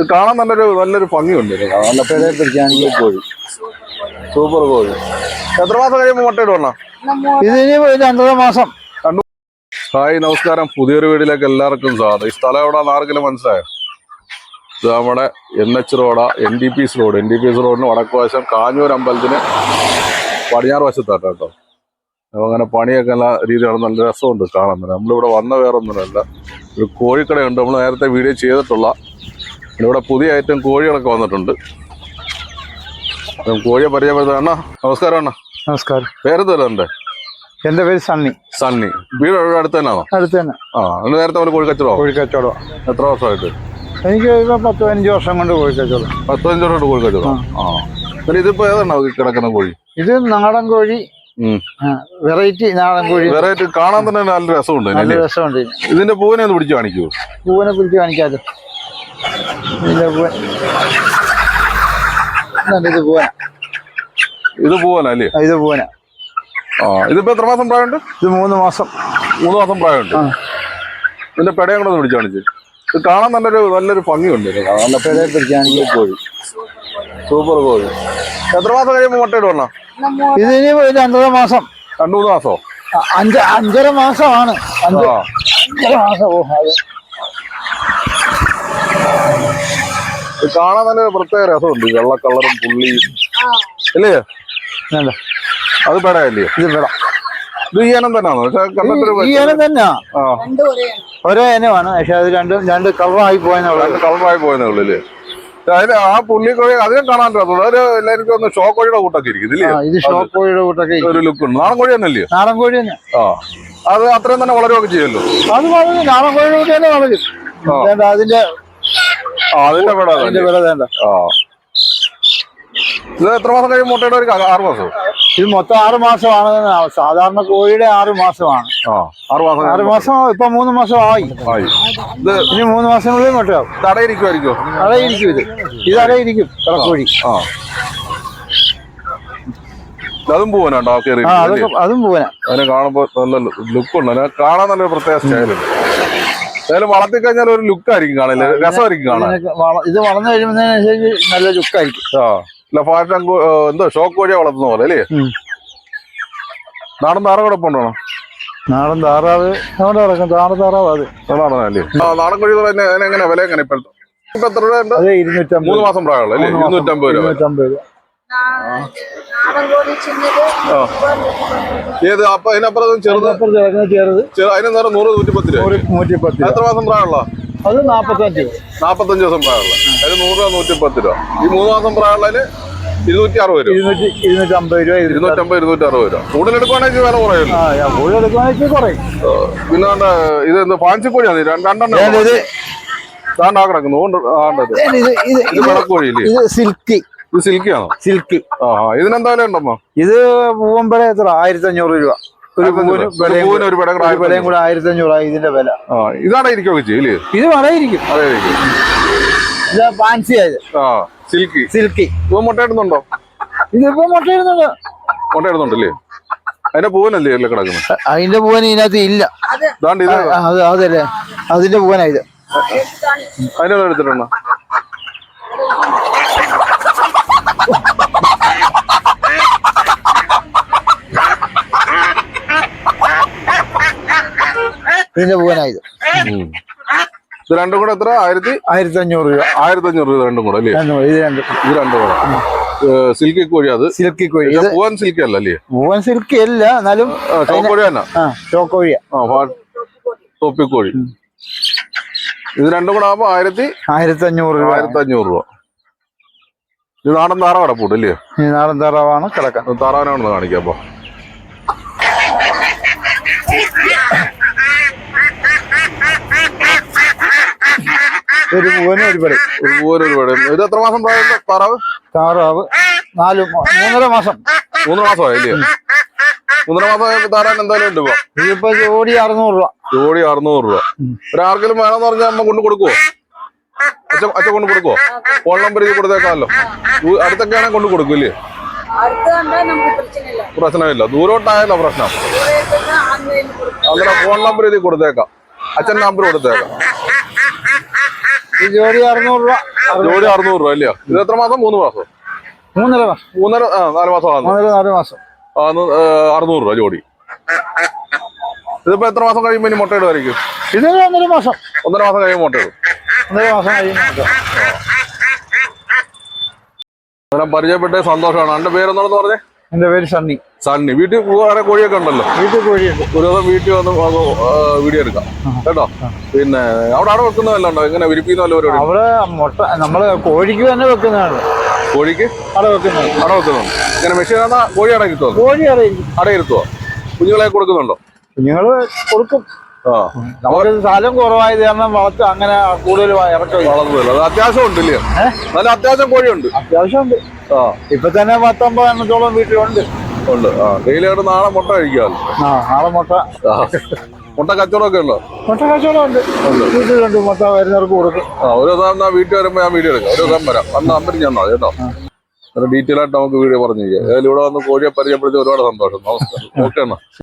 ഇത് കാണാൻ നല്ലൊരു നല്ലൊരു ഭംഗിയുണ്ട് നല്ല പേരെ പിടിക്കുകയാണെങ്കിൽ കോഴി സൂപ്പർ കോഴി എത്ര മാസം കഴിയുമ്പോൾ മുട്ടയിട്ട് വന്നാ ഇതിന് രണ്ടര മാസം. ഹായ് നമസ്കാരം. പുതിയൊരു വീടിലേക്ക് എല്ലാവർക്കും സ്വാഗതം. ഈ സ്ഥലം എവിടെയാണെന്ന് ആർക്കെങ്കിലും മനസ്സിലായോ? ഇത് നമ്മുടെ N H റോഡാ N D P S road N D P S റോഡിന് വടക്ക് വശം കാഞ്ഞൂർ അമ്പലത്തിന് പടിഞ്ഞാറ് വശത്താട്ടോ കേട്ടോ. അപ്പൊ അങ്ങനെ പണിയൊക്കെ നല്ല രീതിയിലാണ് നല്ല രസമുണ്ട് കാണുന്നത് നമ്മളിവിടെ വന്ന വേറെ ഒന്നുമല്ല ഒരു കോഴിക്കടയുണ്ട്. നമ്മൾ നേരത്തെ വീഡിയോ ചെയ്തിട്ടുള്ള ഇവിടെ പുതിയ ഐറ്റം കോഴികളൊക്കെ വന്നിട്ടുണ്ട്. കോഴിയെ പരിചയപ്പെടുത്താം. അണ്ണാ നമസ്കാരം അണ്ണാ. നമസ്കാരം. പേരെന്തല്ലോ എന്റെ എന്റെ പേര് സണ്ണി. സണ്ണി. വീട് അടുത്ത് തന്നെയാണോ? അടുത്ത് തന്നെ. ആ അന്ന് നേരത്തെ പോലെ കോഴി കോഴിക്കച്ചവടം. എത്ര വർഷമായിട്ട്? എനിക്ക് ഇപ്പൊ പത്ത് പതിനഞ്ച് വർഷം കൊണ്ട് കോഴിക്കച്ചോടം പത്ത് പതിനഞ്ച് വർഷം കോഴി കച്ചവടം ആ. പിന്നെ ഇതിപ്പോ ഏതാണോ കിടക്കുന്ന കോഴി? ഇത് നാടൻ കോഴി. വെറൈറ്റി നാടൻ കോഴി. വെറൈറ്റി കാണാൻ തന്നെ നല്ല രസമുണ്ട് നല്ല രസമുണ്ട്. ഇതിന്റെ പൂവിനെ ഒന്ന് പിടിച്ചു കാണിക്കൂ പൂവിനെ പിടിച്ച് കാണിക്കാതെ. പൂവൻ. ഇത് പൂവൻ. ഇത് പൂവനല്ലേ ആ, ഇത് പൂവന. ആ ഇതിപ്പോ എത്ര മാസം പ്രായമുണ്ട്? ഇത് മൂന്ന് മാസം. മൂന്ന് മാസം പ്രായമുണ്ട്. ഇതിന്റെ പെടയും കൂടെ ഒന്ന് പിടിച്ചു കാണിച്ചു. ഇത് കാണാൻ നല്ലൊരു നല്ലൊരു ഭംഗിയുണ്ട്. നല്ല പെടയെ പിടിക്കുകയാണെങ്കിൽ കോഴി. സൂപ്പർ കോഴി. എത്ര മാസം കഴിയുമ്പോൾ മുട്ടയിട്ട് ഇത് ഇതിന് രണ്ടര മാസം. രണ്ടു മൂന്ന് മാസോ? അഞ്ച അഞ്ച് അഞ്ചര മാസമാണ്. അഞ്ചര മാസം. ഓ കാണാൻ നല്ല പ്രത്യേക രസമുണ്ട്. വെള്ള കളറും പുള്ളിയും അല്ലേ വേണ്ട. അത് പെടയല്ലേ ഇത് വിടാം ഇത് ഈ ഇനം തന്നെയാണോ? പക്ഷെ കണ്ടിട്ടൊരു ഈ ഇനം തന്നെയാ. ഒരേ ഇനമാണ്. പക്ഷെ അത് രണ്ടും രണ്ട് കളറായി പോയെന്നുള്ളത് രണ്ട് കളറായി പോയെന്നേ ഉള്ളൂ അല്ലേ? അതിന് ആ പുള്ളി കോഴി അതിനും കാണാൻ ഒരു എല്ലാവർക്കും ഒന്ന് ഷോ കോഴിയുടെ കൂട്ടൊക്കെ ഇരിക്കും. ഇത് ഷോക്കോഴിയുടെ കൂട്ടൊക്കെ ഒരു ലുക്ക് ഉണ്ട്. നാടൻ കോഴി തന്നെ അല്ലേ നാടൻ കോഴി തന്നെ. ആ. അത് അത്രയും തന്നെ വളരുകയൊക്കെ ചെയ്യുമല്ലോ. അത് വളരും. നാടൻ കോഴിയുടെ കൂട്ടി തന്നെ വളരും. അതിന്റെ അതിന്റെ വില വേണ്ട ആ. ഇത് എത്ര മാസം കഴിയും മുട്ടയുടെ ഒരു ആറ് മാസം? ഇത് മൊത്തം ആറ് മാസമാണ്. സാധാരണ കോഴിയുടെ ആറ് മാസമാണ്. ആറ് മാസം ആറ് മാസം ഇപ്പൊ മൂന്ന് മാസം ആയി. ഇത് ഇനി മൂന്ന് മാസങ്ങളിൽ മുട്ടയാവും. തടയിരിക്കുമായിരിക്കും തടയിരിക്കും ഇത്. ഇത് അടയിരിക്കും തടക്കോഴി ആ. അതും പോവനാണ്ടോ അതും പോവനാ. അതിനെ കാണുമ്പോ നല്ല ലുക്ക് ഉണ്ട്. അതിനെ കാണാൻ നല്ല പ്രത്യേക സ്റ്റൈലുണ്ട് ഏതായാലും വളർത്തി കഴിഞ്ഞാൽ ഒരു ലുക്ക് ആയിരിക്കും കാണില്ല രസമായിരിക്കും കാണാൻ. ഇത് വളർന്നു കഴിയുമ്പോഴത്തേനനുസരിച്ച് നല്ല ലുക്കായിരിക്കും ആ ഫാഷൻ എന്തോ ഷോക്ക് കോഴിയെ വളർത്തുന്ന പോലെ അല്ലേ. നാടൻ താറ കൂടെ പോണോ നാടൻ താറാവ് അവിടെ കിടക്കും. നാടൻ താറാവ് അത്. നാടനല്ലേ നാടൻ കോഴി എങ്ങനെ വില എങ്ങനെ ഇപ്പോഴത്തെ? ഇപ്പൊ എത്ര രൂപ മൂന്ന് മാസം പ്രായമുള്ള അല്ലേ. ഇരുന്നൂറ്റമ്പത് രൂപ. ഏത്? അപ്പൊ അതിനപ്പുറം ചെറുത്? അതിന് നേരം നൂറ് നൂറ്റിപ്പത്ത് രൂപ നൂറ്റിപ്പത്ത് എത്ര മാസം പ്രായമുള്ള അത് നാപ്പത്തഞ്ച്. നാപ്പത്തഞ്ച് ദിവസം പ്രായമുള്ള. അതിന് നൂറ് രൂപ നൂറ്റിപ്പത്ത് രൂപ ഈ മൂന്ന് മാസം പ്രായമുള്ളതിന് ഇരുന്നൂറ്റി അറുപത് രൂപ. ഇരുന്നൂറ്റി ഇരുന്നൂറ്റമ്പത് രൂപ ഇരുന്നൂറ്റി ഇരുന്നൂറ്റമ്പത് ഇരുന്നൂറ്റി അറുപത് രൂപ കൂടുതലെടുക്കുവാണെങ്കിൽ വില കുറയല്ലോ കുറയും. പിന്നെ ഇത് എന്ത് ഫാൻസിക്കോഴിയാണ് രണ്ടെണ്ണം ഏത് ഇത്? ഇത്? ഇത് ഇത് സിൽക്ക്. ആണോ സിൽക്ക്. ഇതിനെന്താ വില ഉണ്ടോ ഇത് പൂവമ്പല എത്ര? ആയിരത്തി അഞ്ഞൂറ് രൂപ. ഒരു വിലയും കൂടെ ആയിരത്തി അഞ്ഞൂറായി ഇതിന്റെ വില. ഇതാണ് ഇത് വളയിരിക്കും. ഇത് ഫാൻസി ആയത് സിൽക്കി. സിൽക്കി. മുട്ടയിടുന്നുണ്ടോ ഇതിപ്പോ മുട്ടയിടുന്നുണ്ട് മുട്ടയിടുന്നുണ്ടല്ലേ അതിന്റെ പൂവനല്ലേ അല്ലേ കിടക്കുന്നത്? അതിന്റെ പൂവൻ ഇതിനകത്ത് ഇല്ല. അതല്ലേ? അതിന്റെ പൂവനാ ഇത് അതിനെ എടുത്തിട്ടുണ്ടോ ഇതിന്റെ പോകാനായത്. ഇത് രണ്ടും കൂടെ എത്ര? ആയിരത്തി? ആയിരത്തി അഞ്ഞൂറ് രൂപ. ആയിരത്തി അഞ്ഞൂറ് രൂപ രണ്ടും കൂടെ അല്ലേ? ഇത് രണ്ടും. ഇത് രണ്ടും കൂടെ. സിൽക്കി കോഴി അത്? സിൽക്കി കോഴി. പൂവൻ സിൽക്കി അല്ല അല്ലേ? പൂവൻ സിൽക്കി അല്ല എന്നാലും ചോക്കോഴി തന്നെ ചോക്കോഴിയാ തൊപ്പിക്കോഴി ഇത് രണ്ടും കൂടെ ആകുമ്പോ ആയിരത്തി ആയിരത്തി അഞ്ഞൂറ് രൂപ. ആയിരത്തി അഞ്ഞൂറ് രൂപ. ഇത് നാടൻ താറാവ് കിടപ്പുണ്ട് അല്ലേ ഈ നാടൻ താറാവാണ് കിടക്കാൻ. താറാവിനാണെന്ന് കാണിക്കാം അപ്പൊ ഒരു പൂവനും ഒരു പടി. ഒരു പൂവൻ ഒരു പടി ഇത് എത്ര മാസം പ്രായമുണ്ട് താറാവ്? താറാവ് നാല് മ- മൂന്നര മാസം. മൂന്നര മാസമായി അല്ലേ? മൂന്നര മാസം താറാവിന് എന്തായാലും ഉണ്ട് ഇപ്പൊ? ഇതിപ്പോ ജോഡി അറുന്നൂറ് രൂപ. ജോഡി അറുന്നൂറ് രൂപ. ഒരാർക്കെങ്കിലും വേണമെന്ന് പറഞ്ഞാൽ അമ്മ കൊണ്ട് കൊടുക്കുവോ? അച്ഛ അച്ഛ കൊണ്ട് കൊടുക്കുവോ? ഫോൺ നമ്പർ ഇത് കൊടുത്തേക്കാമല്ലോ. അടുത്തൊക്കെ ആണെങ്കിൽ കൊണ്ട് കൊടുക്കൂല്ലേ? പ്രശ്നമില്ല. ദൂരോട്ടായല്ല പ്രശ്നം? അങ്ങനെ ഫോൺ നമ്പർ ഇത് കൊടുത്തേക്കാം. അച്ഛൻ നമ്പർ കൊടുത്തേക്കാം. ജോലി അറുന്നൂറ് രൂപ. ജോലി അറുന്നൂറ് രൂപ അല്ലയോ? ഇത് എത്ര മാസം? മൂന്ന് മാസം? മൂന്നര മാസം. മൂന്നര നാല് മാസം നാല് മാസം. അറുന്നൂറ് രൂപ ജോഡി. ഇതിപ്പോ എത്ര മാസം കഴിയുമ്പോ ഇനി മുട്ടയിടുമായിരിക്കും ഇത് ഒന്നര മാസം. ഒന്നര മാസം കഴിയുമ്പോൾ മുട്ടയിടും ഒന്നര മാസം പരിചയപ്പെട്ട സന്തോഷമാണ്. എന്റെ പേരെന്താണെന്ന് പറഞ്ഞേ? എന്റെ പേര് സണ്ണി. സണ്ണി. വീട്ടിൽ വേറെ കോഴിയൊക്കെ ഉണ്ടല്ലോ? വീട്ടിൽ കോഴിയുണ്ട്. ഒരു ദിവസം വീട്ടിൽ വന്ന് വീഡിയോ എടുക്കാം. കേട്ടോ? പിന്നെ അവിടെ അവിടെ വെക്കുന്നതല്ല ഉണ്ടോ? എങ്ങനെ വിരിപ്പിക്കുന്ന വല്ല പരിപാടി? അവിടെ മുട്ട നമ്മൾ കോഴിക്ക് തന്നെ വെക്കുന്നതാണ്. കോഴിക്ക്? അവിടെ വെക്കുന്നത് അട വെക്കുന്നുണ്ട് ഇങ്ങനെ മെഷീൻ കോഴി അടയിരുത്തോ കോഴി അടയിരുത്തോ കുഞ്ഞുങ്ങളെ കൊടുക്കുന്നുണ്ടോ? കുഞ്ഞുങ്ങൾ കൊടുക്കും. നമുക്ക് സ്ഥലം കുറവായത് കാരണം വളർച്ച അങ്ങനെ കൂടുതൽ ഇറക്കില്ല വളർന്നില്ല അത് അത്യാവശ്യം ഉണ്ട് ഇല്ലേ? നല്ല അത്യാവശ്യം കോഴിയുണ്ട്. അത്യാവശ്യമുണ്ട് ആ. ഇപ്പൊ തന്നെ പത്തൊമ്പത് എണ്ണത്തോളം വീട്ടിലുണ്ട്. ഉണ്ട്. ആ. ഡെയിലി ആയിട്ട് നാളെ മുട്ട കഴിക്കാമല്ലോ ആ നാളെ മുട്ട. മുട്ട കച്ചവടമൊക്കെ ഉണ്ടോ? മുട്ട കച്ചവടം ഉണ്ട്. വീട്ടിലുണ്ട്. മുട്ട വരുന്നവർക്ക് കൊടുക്കും. ആ ഒരു ദിവസം വീട്ടിൽ വരുമ്പോൾ ഞാൻ വീഡിയോ എടുക്കാം. ഒരു ദിവസം വരാം. അന്ന് അമ്പരി ഞാൻ കേട്ടോ. ഡീറ്റെയിൽ ആയിട്ട് നമുക്ക് വീഡിയോ പറഞ്ഞു ഏതായാലും ഇവിടെ വന്ന് കോഴിയെ പരിചയപ്പെടുത്തി ഒരുപാട് സന്തോഷം. നമസ്കാരം. ഓക്കെ എന്നാ.